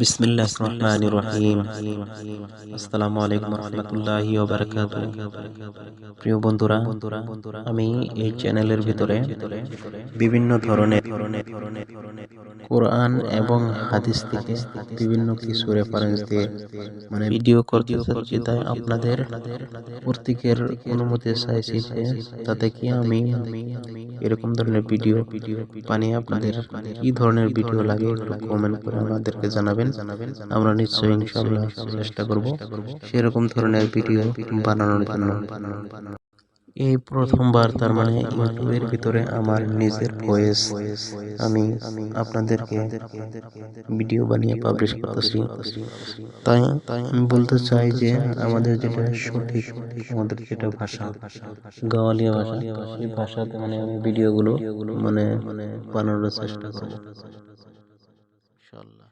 বিসমিল্লাহ রহমান রহিম। আসসালামু আলাইকুম রহমতুল্লাহি প্রিয় বন্ধুরা, আমি এই চ্যানেলের ভিতরে বিভিন্ন ধরনের কোরআন এবং হাদিস থেকে বিভিন্ন কিছু রেফারেন্স দিয়ে মানে ভিডিও করতে চাচ্ছি তাই আপনাদের প্রত্যেকের অনুমতি চাইছি তাতে কি আমি এরকম ধরনের ভিডিও বানিয়ে আপনাদের কি ধরনের ভিডিও লাগে কমেন্ট করে আমাদেরকে জানাবেন। জানাবেন। আমরা নিশ্চয়ই ইনশাআল্লাহ চেষ্টা করব সেরকম ধরনের ভিডিও বানানোর জন্য। এই প্রথমবার তার মানে ইউটিউবের ভিতরে আমার নিজের ভয়েস আমি আপনাদেরকে ভিডিও বানিয়ে পাবলিশ করতেছি। তাই আমি বলতে চাই যে আমাদের যেটা সঠিক আমাদের যেটা ভাষা গাওয়ালিয়া ভাষা সেই ভাষাতে মানে আমি ভিডিওগুলো মানে বানানোর চেষ্টা করব। ইনশাআল্লাহ।